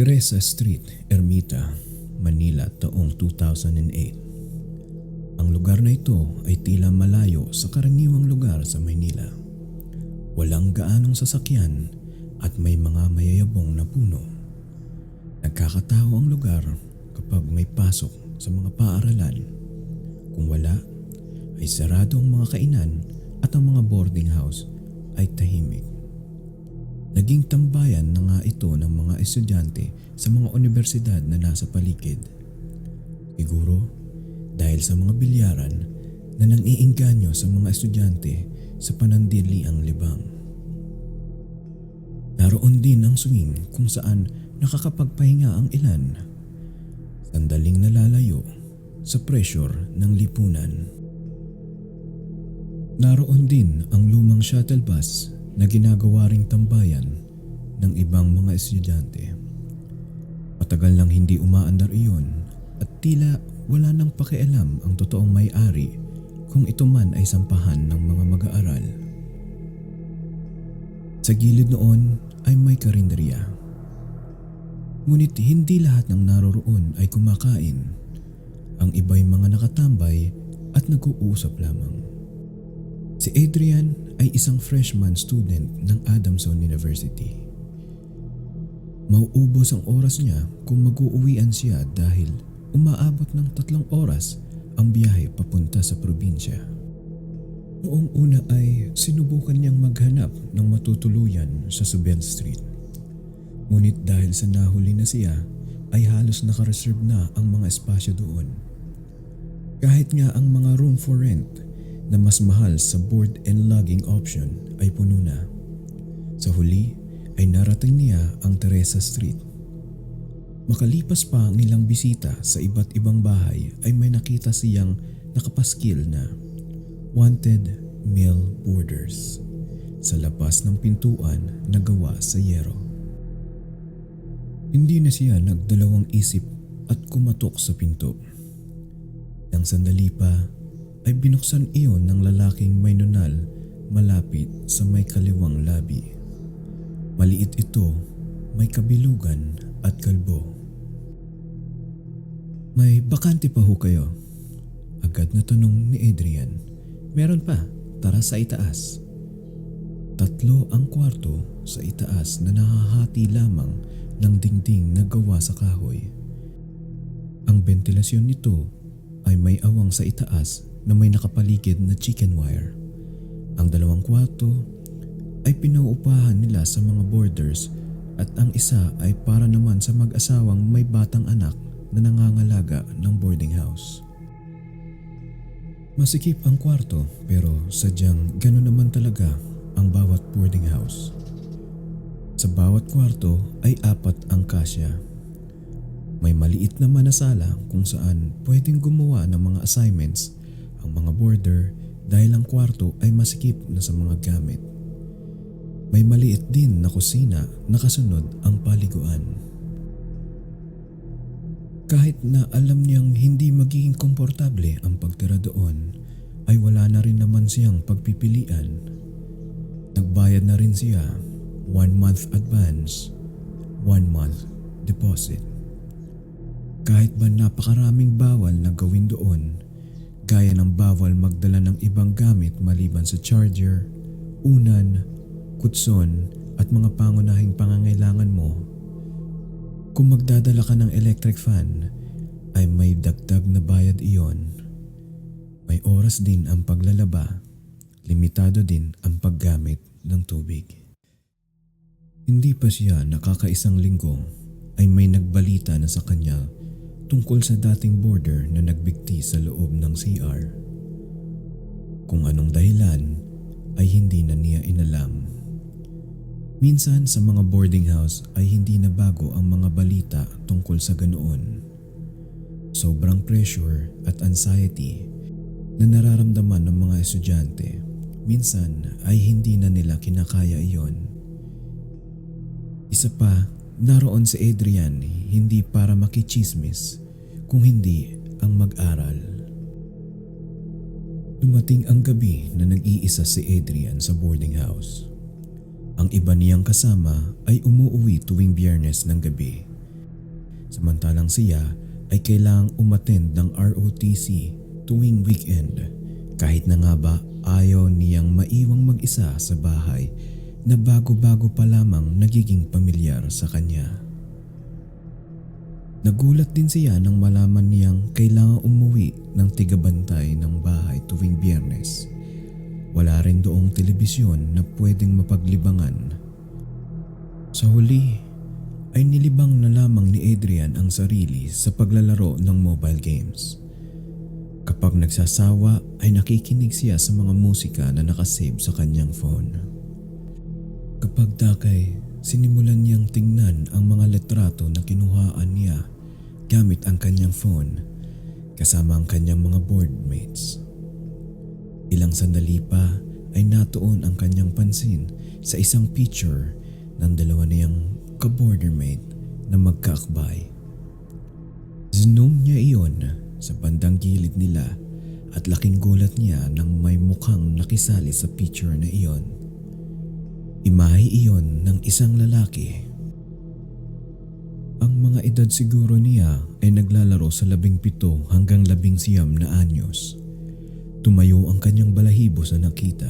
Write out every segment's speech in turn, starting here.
Teresa Street, Ermita, Manila taong 2008. Ang lugar na ito ay tila malayo sa karaniwang lugar sa Maynila. Walang gaanong sasakyan at may mga mayayabong na puno. Nagkakatao ang lugar kapag may pasok sa mga paaralan. Kung wala, ay sarado ang mga kainan at ang mga boarding house ay tahimik. Naging tambayan na nga ito ng mga estudyante sa mga universidad na nasa paligid. Siguro dahil sa mga bilyaran na nang iinganyo sa mga estudyante sa panandiliang libang. Naroon din ang swing kung saan nakakapagpahinga ang ilan. Sandaling nalalayo sa pressure ng lipunan. Naroon din ang lumang shuttle bus na ginagawa ring tambayan ng ibang mga estudyante. Matagal nang hindi umaandar iyon at tila wala nang pakialam ang totoong may-ari kung ito man ay sampahan ng mga mag-aaral. Sa gilid noon ay may karinderya. Ngunit hindi lahat ng naroroon ay kumakain. Ang iba'y mga nakatambay at nag-uusap lamang. Si Adrian ay isang freshman student ng Adamson University. Mauubos ang oras niya kung mag-uuwian siya dahil umaabot ng tatlong oras ang biyahe papunta sa probinsya. Noong una ay sinubukan niyang maghanap ng matutuluyan sa Subel Street. Ngunit dahil sa nahuli na siya ay halos nakareserve na ang mga espasyo doon. Kahit nga ang mga room for rent na mas mahal sa board and lodging option ay puno na. Sa huli ay narating niya ang Teresa Street. Makalipas pa ang ilang bisita sa iba't ibang bahay ay may nakita siyang nakapaskil na Wanted Male Boarders sa labas ng pintuan na gawa sa yero. Hindi na siya nagdalawang isip at kumatok sa pinto. Nang sandali pa ay binuksan iyon ng lalaking may nunal malapit sa may kaliwang labi. Maliit ito, may kabilugan at kalbo. May bakante pa ho kayo? Agad na tanong ni Adrian. Meron pa, tara sa itaas. Tatlo ang kwarto sa itaas na nahahati lamang ng dingding na gawa sa kahoy. Ang ventilasyon nito ay may awang sa itaas na may nakapaligid na chicken wire. Ang dalawang kwarto ay pinauupahan nila sa mga boarders at ang isa ay para naman sa mag-asawang may batang anak na nangangalaga ng boarding house. Masikip ang kwarto pero sadyang gano'n naman talaga ang bawat boarding house. Sa bawat kwarto ay apat ang kasya. May maliit na sala kung saan pwedeng gumawa ng mga assignments ang mga boarder dahil ang kwarto ay masikip na sa mga gamit. May maliit din na kusina na kasunod ang paliguan. Kahit na alam niyang hindi magiging komportable ang pagtira doon, ay wala na rin naman siyang pagpipilian. Nagbayad na rin siya one month advance, one month deposit. Kahit ba napakaraming bawal na gawin doon, gaya ng bawal magdala ng ibang gamit maliban sa charger, unan, kutson at mga pangunahing pangangailangan mo. Kung magdadala ka ng electric fan, ay may dagdag na bayad iyon. May oras din ang paglalaba, limitado din ang paggamit ng tubig. Hindi pa siya nakakaisang linggo ay may nagbalita na sa kanya tungkol sa dating boarder na nagbigti sa loob ng CR. Kung anong dahilan ay hindi na niya inalam. Minsan sa mga boarding house ay hindi na bago ang mga balita tungkol sa ganoon. Sobrang pressure at anxiety na nararamdaman ng mga estudyante, minsan ay hindi na nila kinakaya iyon. Isa pa, naroon si Adrian hindi para makichismis, kung hindi ang mag-aral. Dumating ang gabi na nag-iisa si Adrian sa boarding house. Ang iba niyang kasama ay umuuwi tuwing biyernes ng gabi Samantalang siya ay kailangang umattend ng ROTC tuwing weekend kahit na nga ba ayaw niyang maiwang mag-isa sa bahay na bago-bago pa lamang nagiging pamilyar sa kanya. Nagulat din siya nang malaman niyang kailangang umuwi ng tigabantay ng bahay tuwing biyernes. Wala rin doong telebisyon na pwedeng mapaglibangan. Sa huli ay nilibang na lamang ni Adrian ang sarili sa paglalaro ng mobile games. Kapag nagsasawa ay nakikinig siya sa mga musika na nakasave sa kanyang phone. Kapag takay, sinimulan niyang tingnan ang mga letrato na kinuhaan niya gamit ang kanyang phone kasama ang kanyang mga boardmates. Ilang sandali pa ay natuon ang kanyang pansin sa isang picture ng dalawa niyang ka-bordermate na magkaakbay. Zoom niya iyon sa bandang gilid nila at laking gulat niya nang may mukhang nakisali sa picture na iyon. Imahe iyon ng isang lalaki. Ang mga edad siguro niya ay naglalaro sa labing pito hanggang labing siyam na anyos. Tumayo ang kanyang balahibo sa nakita.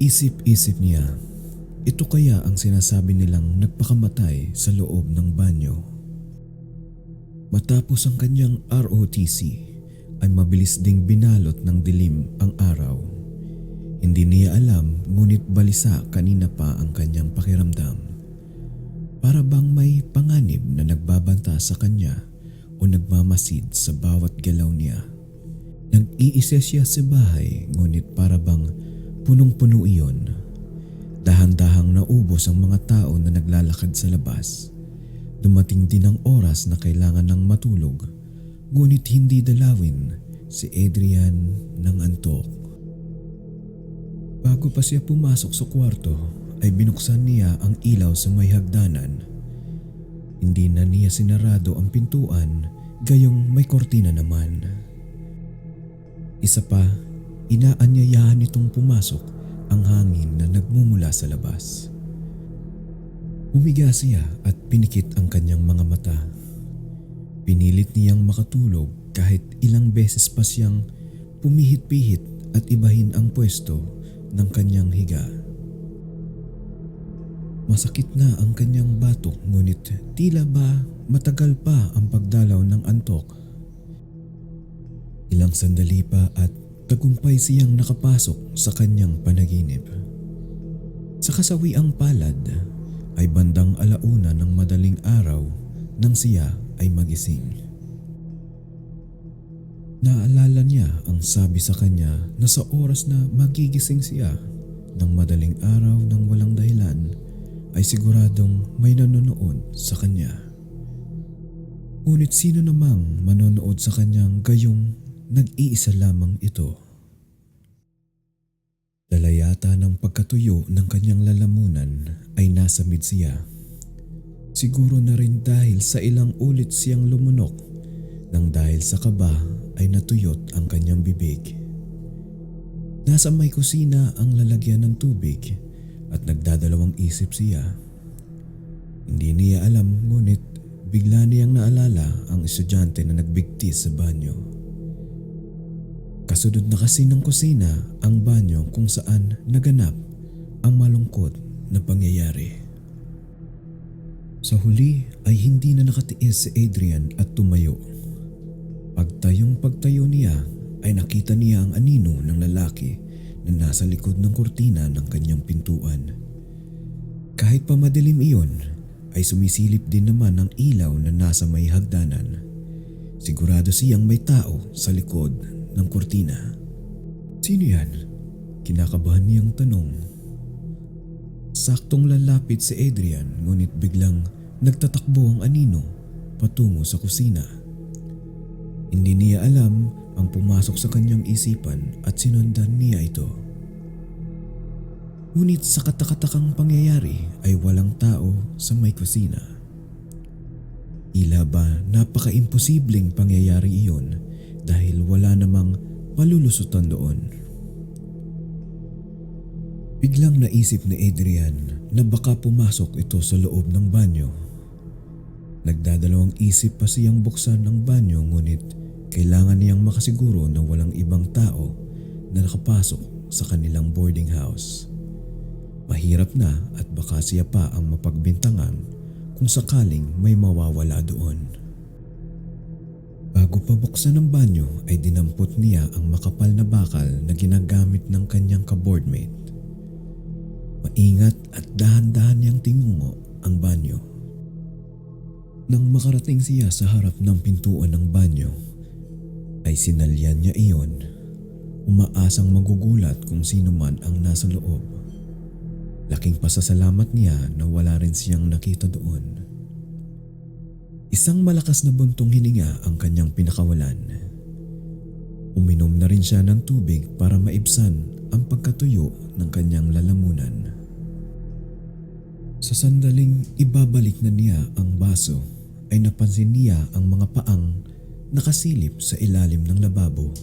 Isip-isip niya, ito kaya ang sinasabi nilang nagpakamatay sa loob ng banyo. Matapos ang kanyang ROTC ay mabilis ding binalot ng dilim ang araw. Hindi niya alam ngunit balisa kanina pa ang kanyang pakiramdam. Para bang may panganib na nagbabanta sa kanya o nagmamasid sa bawat galaw niya. Nag-iisa siya sa bahay ngunit para bang punong-puno iyon. Dahan-dahang naubos ang mga tao na naglalakad sa labas. Dumating din ang oras na kailangan ng matulog ngunit hindi dalawin si Adrian ng antok. Bago pa siya pumasok sa kwarto ay binuksan niya ang ilaw sa may hagdanan. Hindi na niya sinarado ang pintuan gayong may kortina naman. Isa pa, inaanyayahan nitong pumasok ang hangin na nagmumula sa labas. Humiga siya at pinikit ang kanyang mga mata. Pinilit niyang makatulog kahit ilang beses pa siyang pumihit-pihit at ibahin ang pwesto ng kanyang higa. Masakit na ang kanyang batok ngunit tila ba matagal pa ang pagdalaw ng antok. Ilang sandali pa at tagumpay siyang nakapasok sa kanyang panaginip. Sa kasawiang palad ay bandang alauna ng madaling araw nang siya ay magising. Naalala niya ang sabi sa kanya na sa oras na magigising siya ng madaling araw ng walang dahilan ay siguradong may nanonood sa kanya. Ngunit sino namang manonood sa kanyang gayong nag-iisa lamang ito? Dalayata ng pagkatuyo ng kanyang lalamunan ay nasamid siya. Siguro na rin dahil sa ilang ulit siyang lumunok nang dahil sa kaba ay natuyot ang kanyang bibig. Nasa may kusina ang lalagyan ng tubig at nagdadalawang isip siya. Hindi niya alam ngunit bigla niyang naalala ang estudyante na nagbigtis sa banyo. Kasunod na kasi ng kusina ang banyo kung saan naganap ang malungkot na pangyayari. Sa huli ay hindi na nakatiis si Adrian at tumayo. Pagtayong pagtayo niya ay nakita niya ang anino ng lalaki na nasa likod ng kurtina ng kanyang pintuan. Kahit pa madilim iyon, ay sumisilip din naman ang ilaw na nasa may hagdanan. Sigurado siyang may tao sa likod ng kurtina. Sino yan? Kinakabahan niyang tanong. Saktong lalapit si Adrian ngunit biglang nagtatakbo ang anino patungo sa kusina. Hindi niya alam ang pumasok sa kanyang isipan at sinundan niya ito. Ngunit sa katakatakang pangyayari ay walang tao sa may kusina. Ila ba napaka-imposibleng pangyayari iyon dahil wala namang malulusutan doon. Biglang naisip ni Adrian na baka pumasok ito sa loob ng banyo. Nagdadalawang isip pa siyang buksan ang banyo ngunit kailangan niyang makasiguro na walang ibang tao na nakapasok sa kanilang boarding house. Mahirap na at baka siya pa ang mapagbintangan kung sakaling may mawawala doon. Bago pa buksan ang banyo ay dinampot niya ang makapal na bakal na ginagamit ng kanyang kaboardmate. Maingat at dahan-dahan niyang tingungo ang banyo. Nang makarating siya sa harap ng pintuan ng banyo, ay sinalyan niya iyon. Umaasang magugulat kung sino man ang nasa loob. Laking pasasalamat niya na wala rin siyang nakita doon. Isang malakas na buntong hininga ang kanyang pinakawalan. Uminom na rin siya ng tubig para maibsan ang pagkatuyo ng kanyang lalamunan. Sa sandaling ibabalik na niya ang baso ay napansin niya ang mga paang nakasilip sa ilalim ng lababo.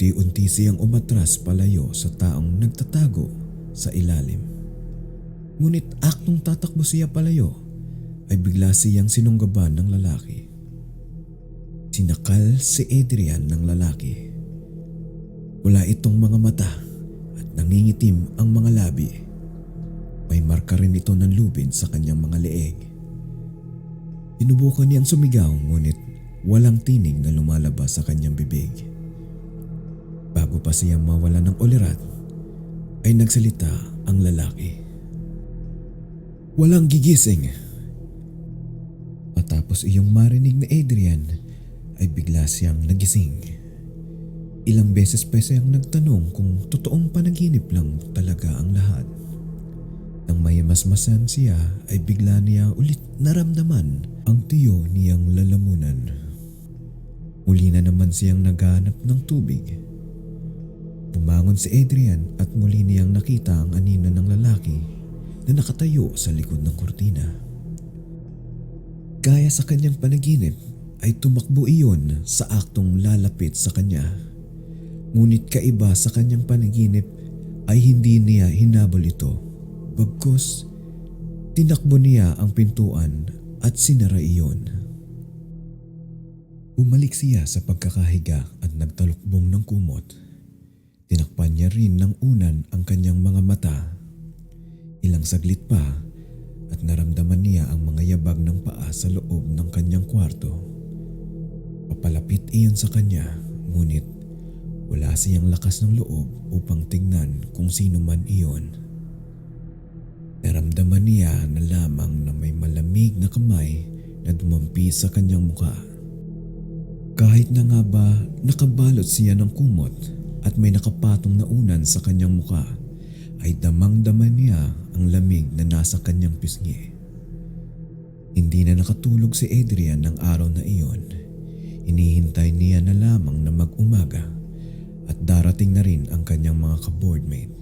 Di-unti siyang umatras palayo sa taong nagtatago sa ilalim. Ngunit aktong tatakbo siya palayo ay bigla siyang sinunggaban ng lalaki. Sinakal si Adrian ng lalaki. Wala itong mga mata at nangingitim ang mga labi. May marka rin ito ng lubid sa kanyang mga leeg. Sinubukan niyang sumigaw ngunit walang tinig na lumalabas sa kanyang bibig. Bago pa siya mawala ng ulirat, ay nagsalita ang lalaki. Walang gigising. Matapos iyong marinig na Adrian, ay bigla siyang nagising. Ilang beses pa siyang nagtanong kung totoong panaginip lang talaga ang lahat. Nang may masmasan siya ay bigla niya ulit naramdaman ang tiyo niyang lalamunan. Muli na naman siyang naghanap ng tubig. Bumangon si Adrian at muli niyang nakita ang anino ng lalaki na nakatayo sa likod ng kurtina. Gaya sa kanyang panaginip ay tumakbo iyon sa aktong lalapit sa kanya. Ngunit kaiba sa kanyang panaginip ay hindi niya hinabol ito. Bagkus, tinakbo niya ang pintuan at sinara iyon. Bumalik siya sa pagkakahiga at nagtalukbong ng kumot. Tinakpan niya rin ng unan ang kanyang mga mata. Ilang saglit pa at naramdaman niya ang mga yabag ng paa sa loob ng kanyang kwarto. Papalapit iyon sa kanya ngunit wala siyang lakas ng loob upang tingnan kung sino man iyon. Naramdaman niya na lamang na may malamig na kamay na dumampi sa kanyang mukha. Kahit na nga ba nakabalot siya ng kumot at may nakapatong na unan sa kanyang mukha, ay damang-dama niya ang lamig na nasa kanyang pisngi. Hindi na nakatulog si Adrian ng araw na iyon. Inihintay niya na lamang na mag-umaga at darating na rin ang kanyang mga kaboardmate.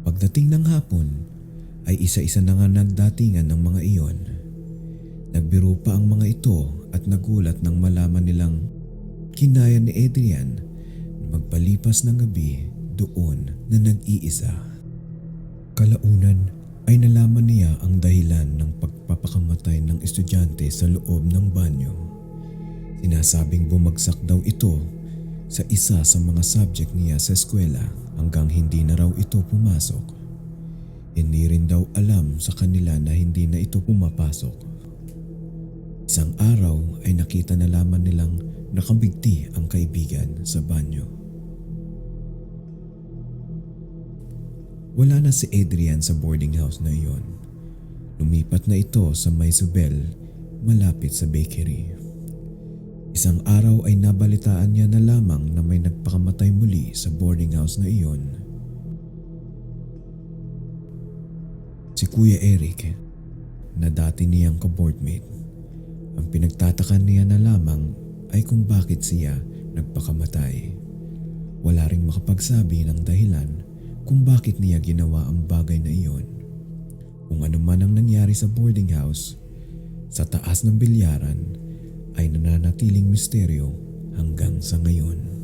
Pagdating ng hapon ay isa-isa na nga nagdatingan ng mga iyon. Nagbiro pa ang mga ito at nagulat nang malaman nilang kinaya ni Adrian na magpalipas ng gabi doon na nag-iisa. Kalaunan ay nalaman niya ang dahilan ng pagpapakamatay ng estudyante sa loob ng banyo. Sinasabing bumagsak daw ito sa isa sa mga subject niya sa eskwela hanggang hindi na raw ito pumasok. Hindi rin daw alam sa kanila na hindi na ito pumapasok. Isang araw ay nakita na lamang nilang nakabigti ang kaibigan sa banyo. Wala na si Adrian sa boarding house na iyon. Lumipat na ito sa Maisubel malapit sa bakery. Isang araw ay nabalitaan niya na lamang na may nagpakamatay muli sa boarding house na iyon. Si Kuya Eric na dati niyang kaboardmate. Ang pinagtatakan niya na lamang ay kung bakit siya nagpakamatay. Wala ring makapagsabi ng dahilan kung bakit niya ginawa ang bagay na iyon. Kung ano man ang nangyari sa boarding house, sa taas ng bilyaran ay nananatiling misteryo hanggang sa ngayon.